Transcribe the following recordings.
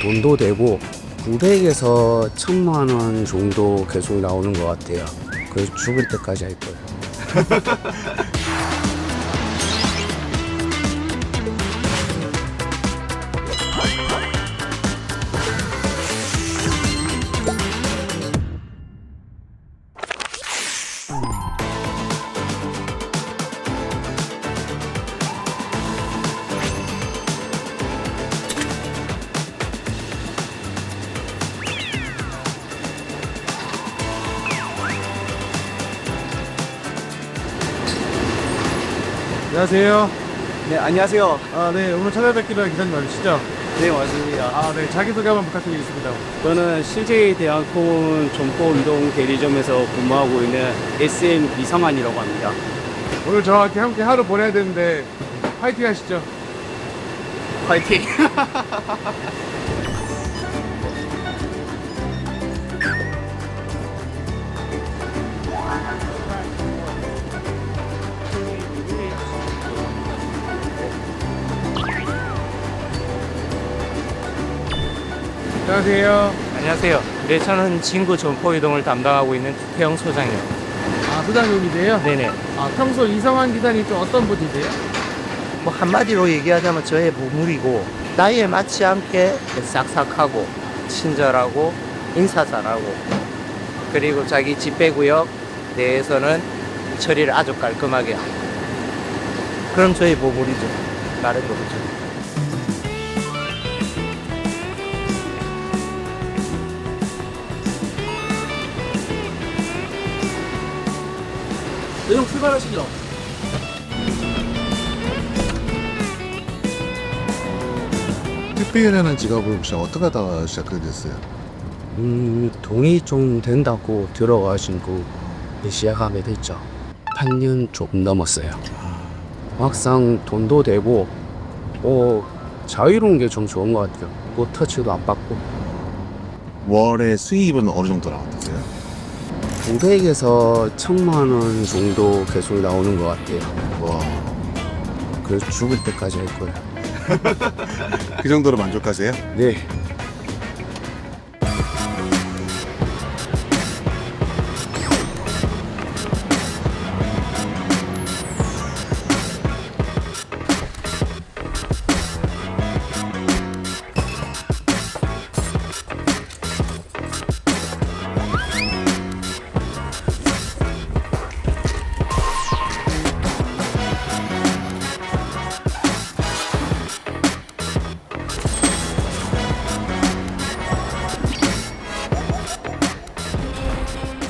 돈도 되고 900에서 1000만 원 정도 계속 나오는 것 같아요. 그래서 죽을 때까지 할 거예요. 안녕하세요. 네, 안녕하세요. 아, 네, 오늘 찾아뵙기로 한 기사님 맞으시죠? 네, 맞습니다. 아, 네, 자기소개 한번 부탁드리겠습니다. 저는 CJ 대한콘 점포 운동 대리점에서 근무하고 있는 SM 이성환이라고 합니다. 오늘 저와 함께, 하루 보내야 되는데, 파이팅 하시죠. 화이팅! 안녕하세요. 안녕하세요. 네, 저는 진구 점포 이동을 담당하고 있는 태영 소장이요. 아, 소장님이세요? 네네. 아, 평소 이성환 기사님 좀 어떤 분이세요? 뭐 한마디로 얘기하자면 저의 보물이고 나이에 맞지 않게 싹싹하고 친절하고 인사 잘하고 그리고 자기 집배구역 내에서는 처리를 아주 깔끔하게 하고 그럼 저의 보물이죠. 다른 거죠. 내용 출발하시죠. 택배일하는 직업을 혹시 어떻게 하다가 시작하게 됐어요? 음, 돈이 좀 된다고 들어가지고 시작하게 됐죠. 8년 좀 넘었어요. 막상 돈도 되고, 어, 자유로운 게 좀 좋은 것 같아요. 뭐 터치도 안 받고. 월의 수입은 어느 정도 나왔어요? 900에서 1000만 원 정도 계속 나오는 것 같아요. 와, 그래서 죽을 때까지 할 거예요. 그 정도로 만족하세요? 네.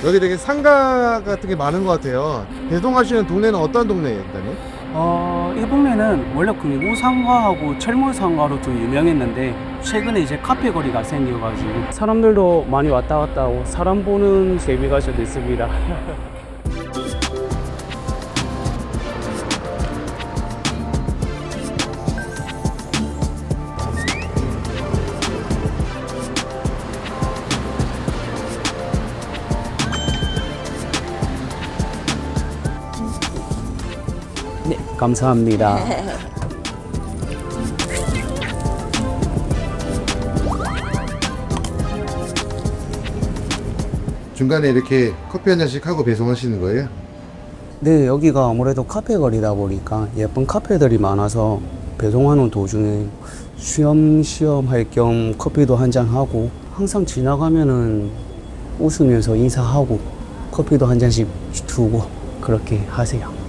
여기 되게 상가 같은 게 많은 것 같아요. 배송하시는 동네는 어떤 동네예요, 일단은? 어, 이 동네는 원래 금고 상가하고 철물 상가로 좀 유명했는데 최근에 이제 카페 거리가 생겨가지고 사람들도 많이 왔다 갔다 하고 사람 보는 재미가 좀 있습니다. 감사합니다. 중간에 이렇게 커피 한 잔씩 하고 배송하시는 거예요? 네, 여기가 아무래도 카페 거리다 보니까 예쁜 카페들이 많아서 배송하는 도중에 쉬엄쉬엄 할 겸 커피도 한 잔 하고 항상 지나가면은 웃으면서 인사하고 커피도 한 잔씩 두고 그렇게 하세요.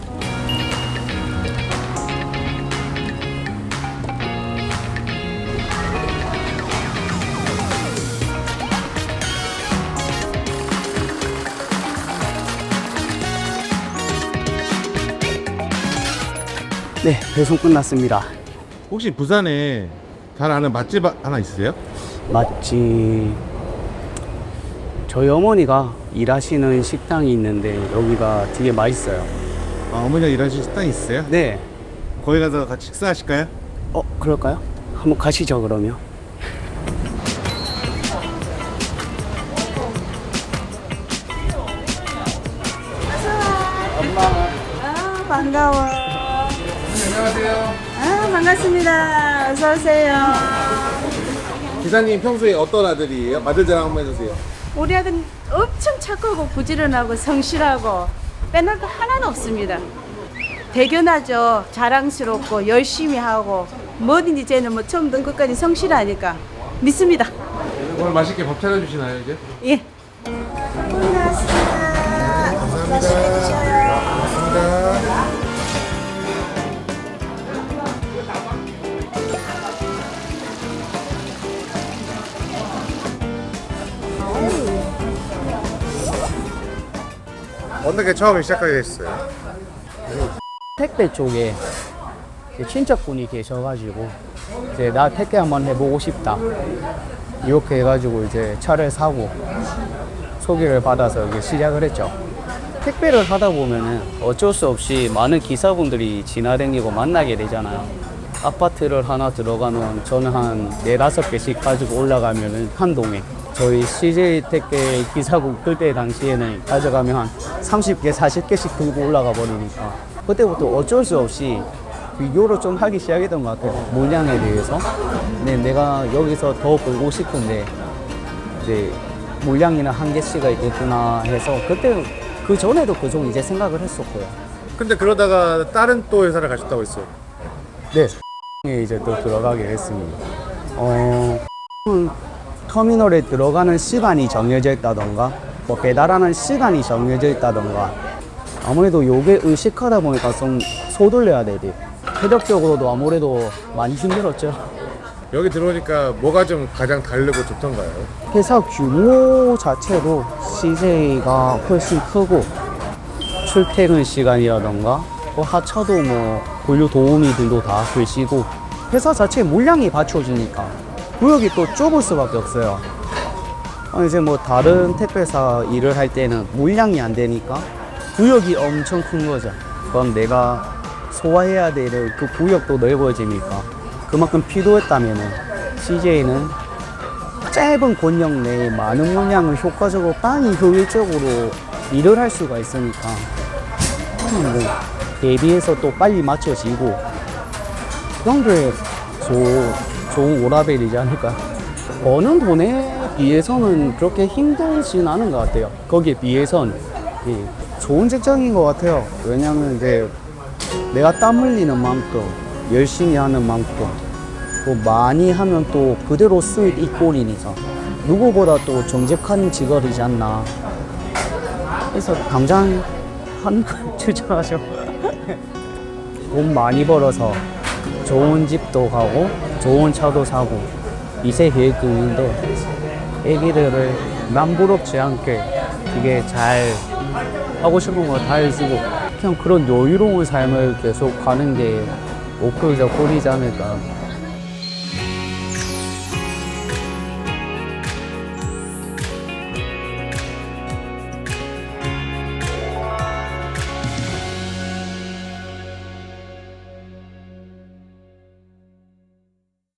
네, 배송 끝났습니다. 혹시 부산에 잘 아는 맛집 하나 있으세요? 맛집 저희 어머니가 일하시는 식당이 있는데 여기가 되게 맛있어요. 아, 어머니가 일하시는 식당 있으세요? 네. 거기 가서 같이 식사하실까요? 어, 그럴까요? 한번 가시죠, 그러면. 아, 반가워. 안녕하세요. 아, 반갑습니다. 어서 오세요. 기사님 평소에 어떤 아들이에요? 아들 자랑 한번 해주세요. 우리 아들 엄청 착하고 부지런하고 성실하고 빼놓을 거 하나는 없습니다. 대견하죠. 자랑스럽고 열심히 하고 뭐든지 쟤는 뭐 처음부터 끝까지 성실하니까 믿습니다. 오늘 맛있게 밥 차려주시나요 이제? 예. 어떻게 처음에 시작하게 됐어요? 택배 쪽에 친척분이 계셔가지고 이제 나 택배 한번 해보고 싶다 이렇게 해가지고 이제 차를 사고 소개를 받아서 이게 시작을 했죠. 택배를 하다 보면은 어쩔 수 없이 많은 기사분들이 지나다니고 만나게 되잖아요. 아파트를 하나 들어가면 저는 한 네다섯 개씩 가지고 올라가면은 한 동에 저희 CJ 택배 기사국 그때 당시에는 가져가면 한 30개, 40개씩 들고 올라가 버리니까 그때부터 어쩔 수 없이 비교를 좀 하기 시작했던 것 같아요. 물량에 대해서. 근데 내가 여기서 더 벌고 싶은데 이제 물량이나 한계치가 있겠구나 해서 그때 그 전에도 그종 이제 생각을 했었고요. 근데 그러다가 다른 또 회사를 가셨다고 했어요. 네, 에 이제 또 들어가게 됐습니다. 어, 터미널에 들어가는 시간이 정해져 있다던가, 뭐 배달하는 시간이 정해져 있다던가, 아무래도 요게 의식하다 보니까 좀 소돌려야 되지. 체력적으로도 아무래도 많이 힘들었죠. 여기 들어오니까 뭐가 좀 가장 다르고 좋던가요? 회사 규모 자체도 CJ가 훨씬 크고 출퇴근 시간이라던가 뭐 하차도 뭐 분류 도우미들도 다 계시고 회사 자체 물량이 받쳐주니까 구역이 또 좁을 수밖에 없어요. 어, 이제 뭐 다른 택배사 일을 할 때는 물량이 안 되니까 구역이 엄청 큰 거죠. 그럼 내가 소화해야 될 그 구역도 넓어지니까 그만큼 필요했다면은 CJ는 짧은 권역 내에 많은 물량을 효과적으로 빨리 효율적으로 일을 할 수가 있으니까 음, 뭐 대비해서 또 빨리 맞춰지고 그런 게 조, 좋은 오라벨이지 않을까 버는 돈에 비해서는 그렇게 힘들진 않은 것 같아요. 거기에 비해선 예, 좋은 직장인 것 같아요. 왜냐하면 이제 내가 땀 흘리는 만큼 열심히 하는 만큼 또 많이 하면 또 그대로 수익 이꼴이니까. 누구보다 또 정직한 직업이지 않나. 그래서 당장 하는 걸 추천하죠. 돈 많이 벌어서 좋은 집도 가고 좋은 차도 사고 이세 계획도 있는데 애기들을 남부럽지 않게 이게 잘 하고 싶은 거 다 해주고 그냥 그런 여유로운 삶을 계속 가는 게 목표이자 꼴이지 않을까